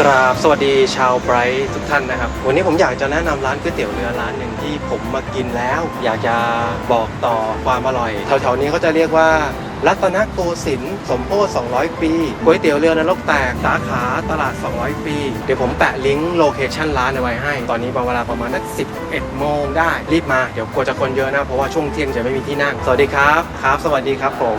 กราบสวัสดีชาวไบรท์ทุกท่านนะครับ วันนี้ผมอยากจะแนะนำร้านก๋วยเตี๋ยวเรือร้านหนึ่งที่ผมมากินแล้ว อยากจะบอกต่อความอร่อยแถวๆนี้เขาจะเรียกว่ารัตนโกสินทร์สมโพธิ200 ปีก๋วยเตี๋ยวเรือนรกแตกสาขาตลาด 200 ปี เดี๋ยวผมแปะลิงก์โลเคชั่นร้านเอาไว้ให้ ตอนนี้เวลาประมาณนัก11 โมงได้ รีบมา เดี๋ยวกลัวจะคนเยอะนะ เพราะว่าช่วงเที่ยงจะไม่มีที่นั่ง สวัสดีครับ ครับ สวัสดีครับผม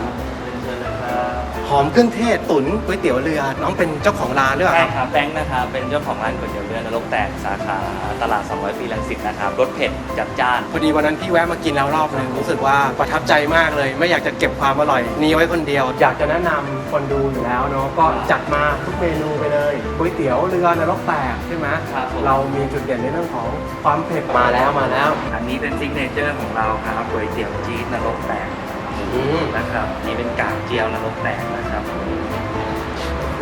หอมเครื่องเทศตุ๋นก๋วยเตี๋ยวเรือน้องเป็นเจ้าของร้านด้วยเหรอใช่ครับ ครับแบงค์นะครับเป็นเจ้าของร้านก๋วยเตี๋ยวเรือนรกแตกสาขาตลาด 200 ปีรังสิตนะครับรสเผ็ดจัดจ้าน พอดีวันนั้นพี่แวะมากินแล้วรอบหนึงรู้สึกว่าประทับใจมากเลย ไม่อยากจะเก็บความอร่อยนี้ไว้คนเดียว อยากจะแนะนำคนดูอยู่แล้วเนาะก็จัดมาทุกเมนูไปเลยก๋วยเตี๋ยวเรือนรกแตกใช่ไหมครับผม เรามีจุดเด่นในเรื่องของความเผ็ดมาแล้วมาแล้ว อันนี้เป็นซิกเนเจอร์ของเราครับก๋วยเตี๋ยวจี๊ดนรกแตก อืมนะครับนี่เป็นกากเจียวนรกแตกนะครับ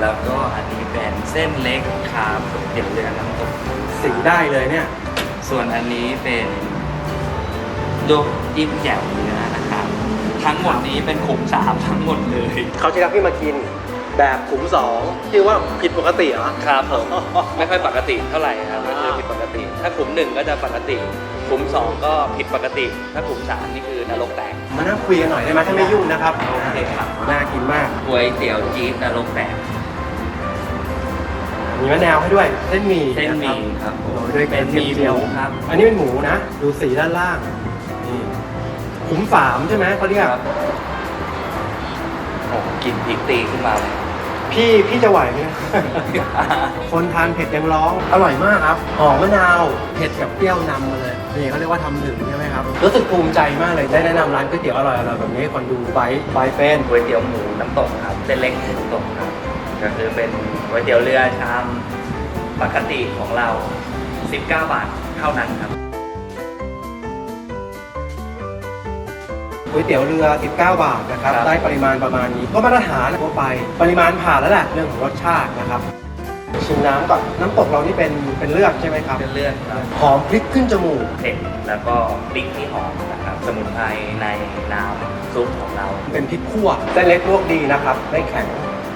แล้วก็อันนี้เป็นเส้นเล็กคาบก๋วเตี๋ยวเรือน้ำตกสีได้เลยเนี่ย ส่วนอันนี้เป็นลูกจิ้มแจ่วเนื้อนะครับ ทั้งหมดนี้เป็นขุมสามทั้งหมดเลย เขาจะรับพี่มากิน แบบขุมสองที่ว่าผิดปกติเหรอ ครับผมไม่ค่อยปกติเท่าไหร่ครับก็คือผิดปกติ ถ้าขุมหนึ่งก็จะปกติขุมสองก็ผิดปกติ ถ้าขุมสามนี่คือนรกแตกมานั่งคุยกันหน่อยได้ไหมถ้าไม่ยุ่งนะครับโอเคครับน่ากินมากก๋วยเตี๋ยวจี๊ดนรกแตกมีมะนาวให้ด้วยเส้นหมี่เส้นหมี่ะครับผมโรยด้วยเป็นหมี่เจียวหมูครับ อันนี้เป็นหมูนะ ดูสีด้านล่างนี่ขุมสามใช่ไหมเขาเรียกครับโอ้กลินพริกตีขึ้นมาเลย พี่พี่จะไหวไหมคนทานเผ็ดยังร้อง อร่อยมากครับหอมมะนาว เผ็ดกับเปรี้ยวนำมาเลยนี่เขาเรียกว่าทำถึงใช่ไหมครับ รู้สึกภูมิใจมากเลยได้แนะนำร้านก๋วยเตี๋ยวอร่อยๆแบบนี้ให้คนดูไบท์ไบท์เป็นก๋วยเตี๋ยวหมูน้ำตกครับเส้นเล็กหมูน้ำตกครับก็คือเป็นก๋วยเตี๋ยวเรือชามปกติของเรา 19 บาทเท่านั้นครับ ก๋วยเตี๋ยวเรือ 19 บาทนะครับครับ ได้ปริมาณประมาณนี้ ก็มาตรฐานทั่วไป ปริมาณผ่านแล้วแหละเรื่องของรสชาตินะครับ ชิมน้ำก่อน น้ำตกเรานี่เป็นเป็นเลือดใช่ไหมครับ เป็นเลือดครับหอมพริกขึ้นจมูก เผ็ดแล้วก็พริกที่หอมนะครับ สมุนไพรในน้ำซุปของเรา เป็นพริกขั่วเส้นเล็กลวกดีนะครับ ไม่แข็ง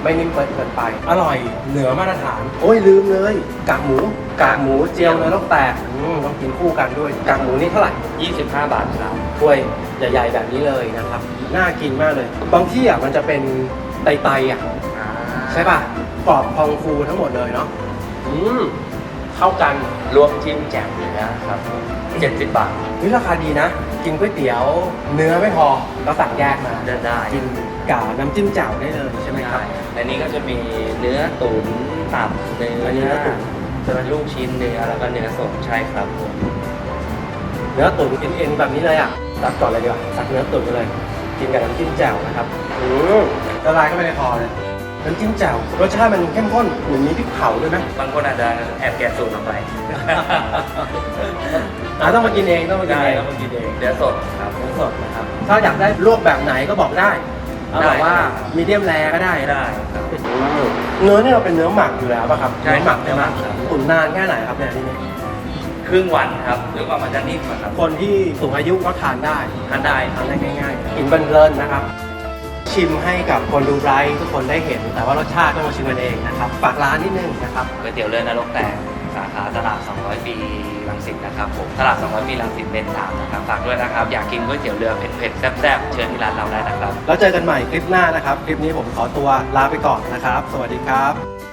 ไม่นิ่มเกินเกินไป อร่อยเหนือมาตรฐาน โอ้ยลืมเลย กากหมูกากหมูเจียวเนื้อลูกแตกอืมต้องกินคู่กันด้วย กากหมูนี่เท่าไหร่ 25 บาทครับ ถ้วยใหญ่ๆแบบนี้เลยนะครับ น่ากินมากเลย บางที่อะมันจะเป็นไตๆอะ ใช่ป่ะกรอบพองฟูทั้งหมดเลยเนาะอืม เข้ากันรวมจิ้มแจ่วเนื้อครับ70 บาทนี่ราคาดีนะ กินก๋วยเตี๋ยวเนื้อไม่พอก็สั่งแยกมาได้ได้กินกับน้ำจิ้มแจ่วได้เลยใช่ไหมครับอันนี้ก็จะมีเนื้อตุ๋นตับเนื้อันนี้เนื้อตุ๋นจะเป็นลูกชิ้นเนื้อแล้วก็เนื้อสดใช่ครับผมเนื้อตุ๋นเอ็นๆแบบนี้เลยอะตักก่อนเลยดีกว่าตักเนื้อตุ๋นไปเลย กินกับน้ำจิ้มแจ่วนะครับอืมละลายเข้าไปในคอเลย น้ำจิ้มแจ่วรสชาติมันเข้มข้นเหมือนมีพริกเผาด้วยไหมบางคนอาจจะแอบแกะสูตรออกไป อ่าต้องมากินเองต้องมากินได้เองแล้วมากินเองเนื้อสดครับเนื้อสดนะครับ ถ้าอยากได้ลวกแบบไหนก็บอกได้เอาได้บอกว่ามีเดียมแรก็ได้นะได้ครับ เนื้อเนี่ยเราเป็นเนื้อหมักอยู่แล้วป่ะครับใช่เนื้อหมักใช่ไหมเนื้อหมักครับ ตุ๋นนานแค่ไหนครับเนี่ยที่นี่ครึ่งวันครับ หรือว่ามันจะนิ่มอะครับคนที่สูงอายุก็ทานได้ทานได้คทารับนได้ง่ายๆกินเพลินๆนะครับ ชิมให้กับคนดูไบรท์ทุกคนได้เห็น แต่ว่ารสชาติต้องมาชิมกันเองนะครับฝากร้านนิดนึงนะครับ ก๋วยเตี๋ยวเรือนรกแตกสาขาตลาด 200 ปีรังสิตนะครับผมตลาด 200 ปีรังสิตเป็นถามนะครับฝากด้วยนะครับอยากกินก๋วยเตี๋ยวเรือเผ็ดๆแซ่บๆเชิญที่ร้านเราได้นะครับ แล้วเจอกันใหม่คลิปหน้านะครับ คลิปนี้ผมขอตัวลาไปก่อนนะครับ สวัสดีครับ